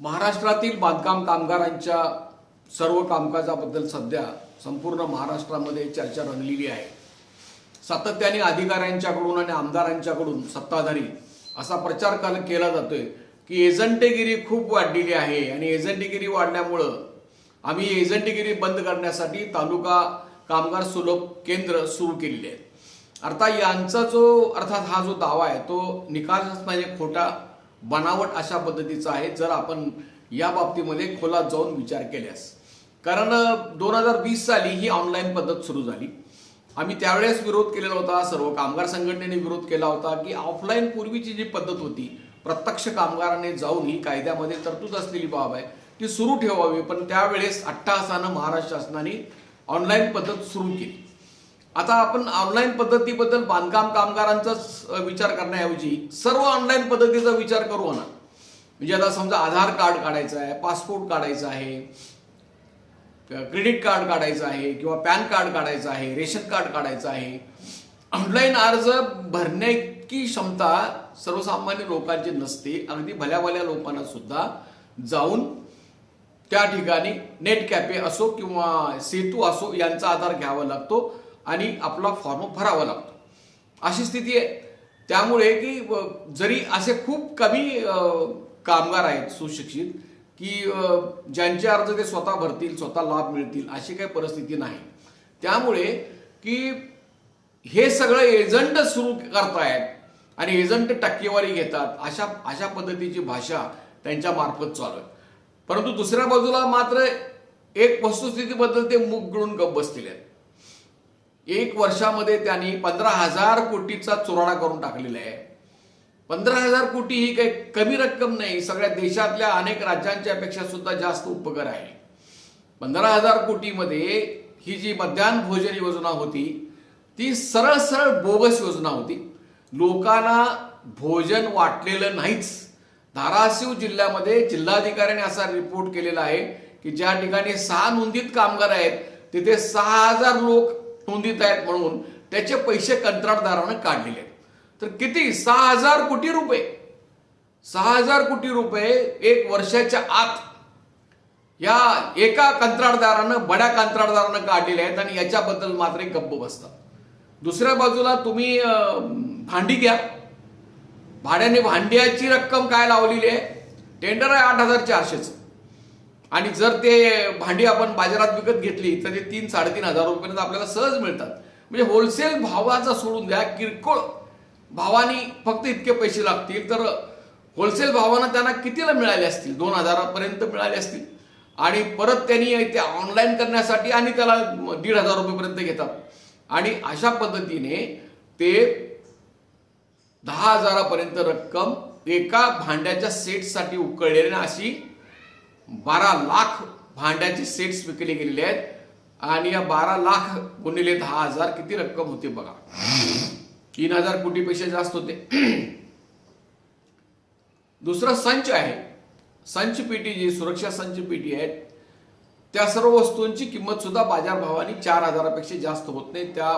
महाराष्ट्रातील बांधकाम कामगारांच्या सर्व कामकाजाबद्दल सध्या संपूर्ण महाराष्ट्रामध्ये चर्चा रंगलेली आहे. सातत्याने अधिकाऱ्यांच्याकडून आणि आमदारांच्याकडून सत्ताधारी असा प्रचार काल केला जातोय की एजंटेगिरी खूप वाढलेली आहे आणि एजंटेगिरी वाढल्यामुळं आम्ही एजंटेगिरी बंद करण्यासाठी तालुका कामगार सुलभ केंद्र सुरू केलेले आहे अर्थात यांचा जो अर्थात हा जो दावा आहे तो निकालच म्हणजे खोटा बनावट अशा पद्धतीचा आहे जर आपण या बाबतीमध्ये खोलात जाऊन विचार केल्यास. कारण दोन हजार वीस साली ही ऑनलाईन पद्धत सुरू झाली. आम्ही त्यावेळेस विरोध केलेला होता सर्व कामगार संघटनेने विरोध केला होता की ऑफलाईन पूर्वीची जी पद्धत होती प्रत्यक्ष कामगाराने जाऊन ही कायद्यामध्ये तरतूद असलेली बाब आहे ती सुरू ठेवावी. पण त्यावेळेस अट्टाहासानं महाराष्ट्र शासनाने ऑनलाईन पद्धत सुरू केली. आता आपण ऑनलाईन पद्धतीबद्दल बांधकाम कामगारांचाच विचार करण्याऐवजी सर्व ऑनलाईन पद्धतीचा विचार करू ना म्हणजे आता समजा आधार कार्ड काढायचं आहे पासपोर्ट काढायचं आहे क्रेडिट कार्ड काढायचं आहे किंवा पॅन कार्ड काढायचं आहे रेशन कार्ड काढायचं आहे. ऑनलाईन अर्ज भरण्याची क्षमता सर्वसामान्य लोकांची नसते. अगदी भल्या भल्या लोकांना सुद्धा जाऊन त्या ठिकाणी नेट कॅफे असो किंवा सेतू असो यांचा आधार घ्यावा लागतो. आणि आपला फॉर्म भरावा लागतो. अशी स्थिती आहे. त्यामुळे की जरी असे खूप कमी कामगार आहेत सुशिक्षित की ज्यांचे अर्ज ते स्वतः भरतील स्वतः लाभ मिळतील अशी काही परिस्थिती नाही. त्यामुळे की हे सगळं एजंट सुरू करतायत आणि एजंट टक्केवारी घेतात अशा अशा पद्धतीची भाषा त्यांच्या मार्फत चालू आहे. परंतु दुसऱ्या बाजूला मात्र एक वस्तुस्थितीबद्दल ते मुख गळून गप्प बसलेले आहेत एक वर्षामध्ये त्यांनी पंधरा हजार कोटीचा चुराडा करून टाकलेला आहे. पंधरा हजार कोटी ही काही कमी रक्कम नाही सगळ्या देशातल्या अनेक राज्यांच्या पेक्षा सुद्धा जास्त उपकर आहे. पंधरा हजार कोटीमध्ये ही जी मध्यान्ह भोजन योजना होती ती सरळ सरळ बोगस योजना होती. लोकांना भोजन वाटलेलं नाहीच. धाराशिव जिल्ह्यामध्ये जिल्हाधिकाऱ्याने असा रिपोर्ट केलेला आहे की ज्या ठिकाणी सहा नोंदीत कामगार आहेत तिथे सहा हजार लोक नोंदीत आहेत म्हणून त्याचे पैसे कंत्राटदारानं काढलेले आहेत. तर किती? सहा हजार कोटी रुपये. सहा हजार कोटी रुपये एक वर्षाच्या आत या एका कंत्राटदारानं बड्या कंत्राटदारानं काढलेले आहेत आणि याच्याबद्दल मात्र गप्प बसतात. दुसऱ्या बाजूला तुम्ही भांडी घ्या. भाड्याने भांड्याची रक्कम काय लावलेली आहे? टेंडर आहे आठ हजार चारशेचं. आणि जर ते भांडी आपण बाजारात विकत घेतली तर ते तीन साडेतीन हजार रुपयापर्यंत आपल्याला सहज मिळतात. म्हणजे होलसेल भावाचा सोडून द्या किरकोळ भावानी फक्त इतके पैसे लागतील तर होलसेल भावानं त्यांना कितीला मिळाले असतील? दोन हजारापर्यंत मिळाले असतील. आणि परत त्यांनी ते ऑनलाईन करण्यासाठी आणि त्याला दीड हजार रुपयेपर्यंत घेतात. आणि अशा पद्धतीने ते दहा हजारापर्यंत रक्कम एका भांड्याच्या सेटसाठी उकळलेली अशी बारा लाख भांड्याचे सेट्स विकले गेलेले आहेत. आणि या बारा लाख गुणिले दहा हजार किती रक्कम होते बघा. तीन हजार कोटीपेक्षा जास्त होते. दुसरा संच आहे. संच पेटी जी सुरक्षा संच पेटी आहेत. त्या सर्व वस्तूंची किंमत सुद्धा बाजारभावाने चार हजारापेक्षा जास्त होत नाही. त्या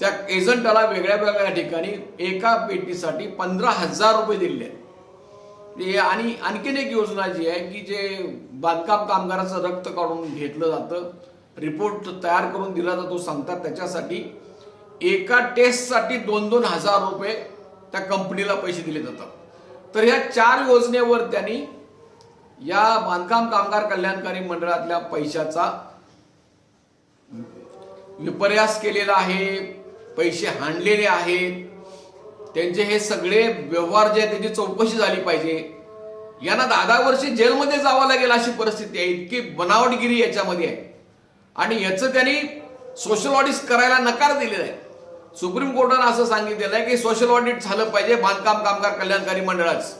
त्या एजंटाला वेगळ्या वेगळ्या ठिकाणी एका पेटीसाठी पंधरा हजार रुपये दिलेले आहेत. आणि आणखीन एक योजना जी आहे की जे बांधकाम कामगाराचं रक्त काढून घेतलं जातं रिपोर्ट तयार करून दिला जातो सांगतात त्याच्यासाठी. एका टेस्टसाठी दोन दोन हजार रुपये त्या कंपनीला पैसे दिले जातात. तर ह्या चार योजनेवर त्यांनी या बांधकाम कामगार कल्याणकारी मंडळातल्या पैशाचा विपर्यास केलेला आहे पैसे हाणलेले आहेत. त्यांचे हे सगळे व्यवहार जे आहेत त्याची चौकशी झाली पाहिजे. यांना दहा दहा वर्षी जेलमध्ये जावं लागेल अशी परिस्थिती आहे. इतकी बनावटगिरी याच्यामध्ये आहे. आणि याचं त्यांनी सोशल ऑडिट करायला नकार दिलेला आहे. सुप्रीम कोर्टानं असं सांगितलेलं आहे की सोशल ऑडिट झालं पाहिजे बांधकाम कामगार कल्याणकारी मंडळाच.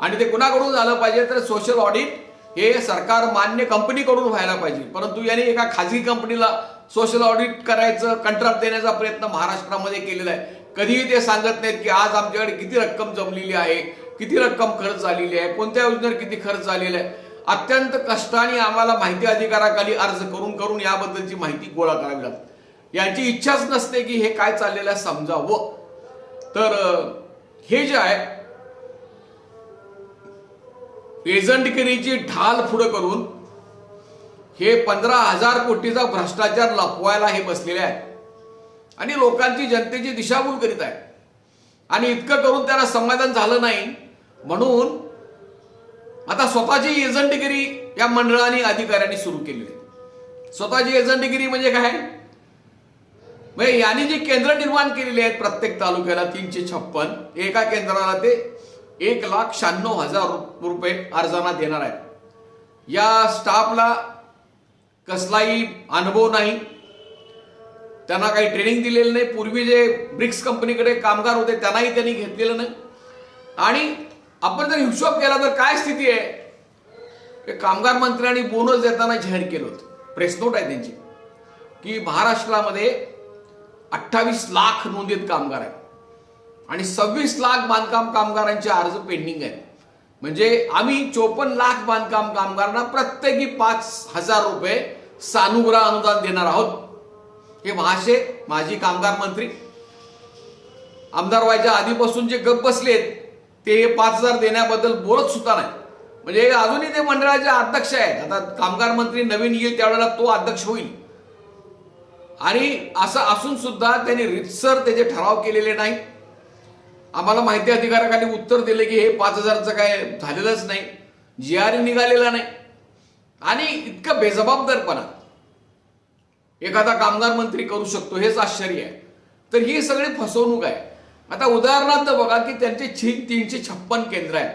आणि ते कुणाकडून झालं पाहिजे तर सोशल ऑडिट हे सरकार मान्य कंपनीकडून व्हायला पाहिजे. परंतु यांनी एका खाजगी कंपनीला सोशल ऑडिट करायचं कंत्राट देण्याचा प्रयत्न महाराष्ट्रामध्ये केलेला आहे. कधीही ते सांगत नाहीत की आज आमच्याकडे किती रक्कम जमलेली आहे किती रक्कम खर्च झालेली आहे कोणत्या योजनेवर किती खर्च झालेला आहे. अत्यंत कष्टाने आम्हाला माहिती अधिकाराखाली अर्ज करून करून याबद्दलची माहिती गोळा करावी लागते. यांची इच्छाच नसते की हे काय चाललेलं आहे समजावं. तर हे जे आहे एजंटगिरीची ढाल पुढं करून हे पंधरा हजार कोटीचा भ्रष्टाचार लपवायला हे बसलेले आहेत. आणि लोकांची जनतेची दिशाभूल करीत आहेत. आणि इतकं करून त्याला समाधान झालं नाही. म्हणून आता स्वतःची एजंटगिरी या मंडळाने अधिकाऱ्यांनी सुरू केली आहे स्वतःची एजंटगिरी म्हणजे काय? म्हणजे यांनी जी केंद्र निर्माण केलेली आहेत प्रत्येक तालुक्याला तीनशे छप्पन. एका केंद्राला ते एक लाख शहाण्णव हजार रुपये अर्जाना देणार आहेत. या स्टाफला कसलाही अनुभव नाही. त्यांना काही ट्रेनिंग दिलेलं नाही. पूर्वी जे ब्रिक्स कंपनीकडे कामगार होते त्यांनाही त्यांनी घेतलेलं नाही. आणि आपण जर हिशोब केला तर काय स्थिती आहे? ते कामगार मंत्र्यांनी बोनस देताना जाहीर केलं होतं. प्रेस नोट आहे त्यांची. की महाराष्ट्रामध्ये अठ्ठावीस लाख नोंदीत कामगार आहेत. आणि सव्वीस लाख बांधकाम कामगारांचे अर्ज पेंडिंग आहेत. म्हणजे आम्ही चोपन्न लाख बांधकाम कामगारांना प्रत्येकी पाच हजार रुपये सानुग्रह अनुदान देणार आहोत. हे महाशे माजी कामगार मंत्री. आमदार व्हायच्या आधीपासून जे गप बसलेत ते पाच हजार देण्याबद्दल बोलत सुद्धा नाही. म्हणजे अजूनही ते मंडळाचे अध्यक्ष आहेत. आता कामगार मंत्री नवीन येईल त्यावेळेला तो अध्यक्ष होईल. आणि असं असून सुद्धा त्यांनी रितसर त्याचे ठराव केलेले नाही. आम्हाला माहिती अधिकाऱ्याखाली उत्तर दिले की हे पाच हजारचं काय झालेलंच नाही. जी आर निघालेला नाही. आणि इतकं बेजबाबदारपणा. एखादा कामगार मंत्री करू शकतो हेच आश्चर्य आहे. तर ही सगळी फसवणूक आहे. आता उदाहरणार्थ बघा की त्यांचे छी तीनशे छप्पन केंद्र आहेत.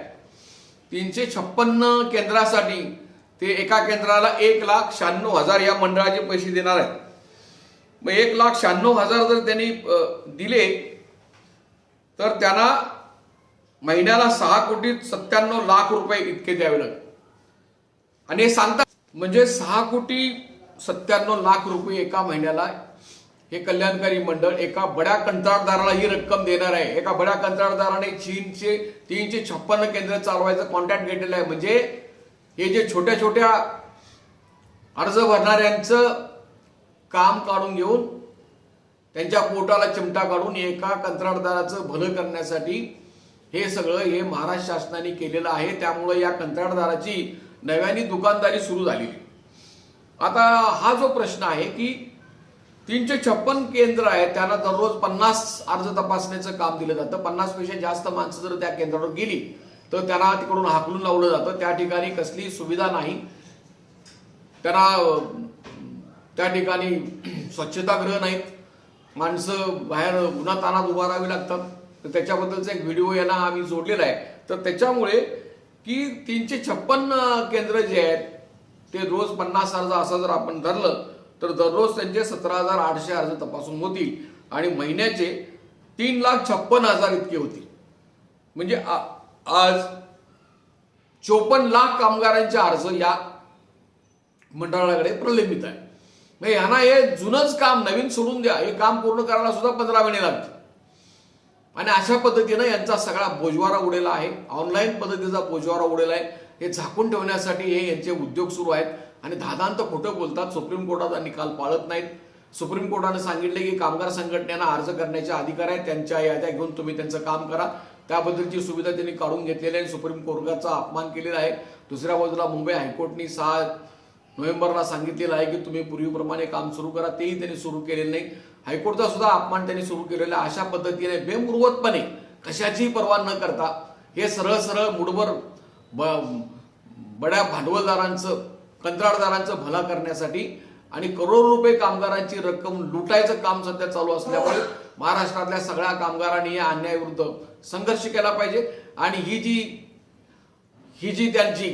तीनशे छप्पन्न केंद्रासाठी ते एका केंद्राला एक लाख शहाण्णव हजार या मंडळाचे पैसे देणार आहेत. मग एक लाख शहाण्णव हजार जर त्यांनी दिले तर त्यांना महिन्याला सहा कोटी सत्त्याण्णव लाख रुपये इतके द्यावे लागतात आणि हे सांगतात म्हणजे सहा कोटी सत्त्याण्णव लाख रुपये एका महिन्याला हे कल्याणकारी मंडळ एका बड्या कंत्राटदाराला ही रक्कम देणार आहे. एका बड्या कंत्राटदाराने चीनचे तीनशे छप्पन्न केंद्र चालवायचं कॉन्ट्रॅक्ट घेतलेलं आहे. म्हणजे हे जे छोट्या छोट्या अर्ज भरणाऱ्यांचं काम काढून घेऊन त्यांच्या पोटाला चिमटा काढून एका कंत्राटदाराचं भलं करण्यासाठी हे सगळं हे महाराष्ट्र शासनाने केलेलं आहे. त्यामुळे या कंत्राटदाराची नव्याने दुकानदारी सुरू झालेली आता हा जो प्रश्न आहे की तीनशे छप्पन केंद्र आहेत त्यांना दररोज पन्नास अर्ज तपासण्याचं काम दिलं जातं. पन्नासपेक्षा जास्त माणसं जर त्या केंद्रावर गेली तर त्यांना तिकडून हाकलून लावलं जातं. त्या ठिकाणी कसली सुविधा नाही. त्यांना त्या ठिकाणी स्वच्छतागृह नाहीत. माणसं बाहेर उन्हातानात उभा राहावी लागतात. तर त्याच्याबद्दलचा एक व्हिडिओ यांना आम्ही जोडलेला आहे. तर त्याच्यामुळे की तीनशे छप्पन केंद्र जे आहेत ते रोज पन्नास अर्ज असं जर आपण धरलं तर दररोज त्यांचे सतरा हजार आठशे अर्ज तपासून होतील. आणि महिन्याचे तीन लाख छप्पन हजार इतके होतील. म्हणजे आज चोपन्न लाख कामगारांचे अर्ज या मंडळाकडे प्रलंबित आहे. मग यांना हे जुनंच काम नवीन सोडून द्या. हे काम पूर्ण करायला सुद्धा पंधरा महिने लागतात आणि अशा पद्धतीनं यांचा सगळा बोजवारा उडेला आहे. ऑनलाईन पद्धतीचा बोजवारा उडेला आहे. हे झाकून ठेवण्यासाठी हे यांचे उद्योग सुरू आहेत. आणि दादांत खोटं बोलतात सुप्रीम कोर्टाचा निकाल पाळत नाहीत. सुप्रीम कोर्टाने सांगितले की कामगार संघटनेना अर्ज करण्याचे अधिकार आहेत त्यांच्या याद्या घेऊन तुम्ही त्यांचं काम करा. त्याबद्दलची सुविधा त्यांनी काढून घेतलेली आहे सुप्रीम कोर्टाचा अपमान केलेला आहे. दुसऱ्या बाजूला मुंबई हायकोर्टनी सहा नोव्हेंबरला सांगितलेलं आहे की तुम्ही पूर्वीप्रमाणे काम सुरू करा तेही त्यांनी सुरू केलेलं नाही. हायकोर्टचा सुद्धा अपमान त्यांनी सुरू केलेला आहे. अशा पद्धतीने बेमुरवतपणे कशाचीही पर्वा न करता हे सरळ सरळ मुठभर ब- बड्या भांडवलदारांचं कंत्राटदारांचं भला करण्यासाठी आणि करोड रुपये कामगारांची रक्कम लुटायचं काम सध्या चालू असल्यामुळे महाराष्ट्रातल्या सगळ्या कामगारांनी या अन्यायाविरुद्ध संघर्ष केला पाहिजे. आणि ही जी ही जी त्यांची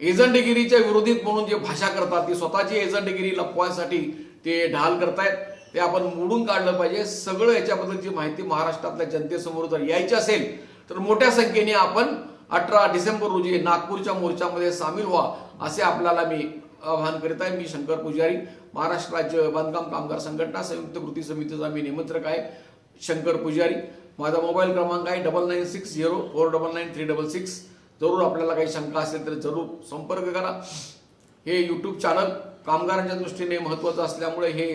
एजंटगिरीच्या विरोधीत म्हणून जे भाषा करतात ती स्वतःची एजंटगिरी लपवायसाठी ते ढाल करतायत ते आपण मोडून काढलं पाहिजे. सगळं याच्याबद्दलची माहिती महाराष्ट्रातल्या जनतेसमोर जर यायची असेल तर मोठ्या संख्येने आपण अठरा डिसेंबर रोजी नागपूरच्या मोर्चामध्ये सामील व्हा असे आपल्याला मी आवाहन करीत आहे. मी शंकर पुजारी महाराष्ट्र राज्य बांधकाम कामगार संघटना संयुक्त कृती समितीचा मी निमंत्रक आहे. शंकर पुजारी माझा मोबाईल क्रमांक आहे double nine six zero four double nine three double six. जरूर आपल्याला काही शंका असेल तर जरूर संपर्क करा. हे यूट्यूब चॅनल कामगारांच्या दृष्टीने महत्त्वाचं असल्यामुळे हे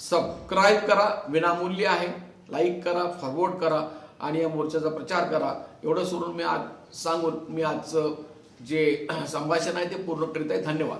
सबस्क्राईब करा. विनामूल्य आहे. लाईक करा फॉरवर्ड करा. आणि या मोर्चाचा प्रचार करा. एवढं सोडून मी आज सांगून मी आजचं जे संभाषण आहे ते पूर्ण करीत आहे. धन्यवाद.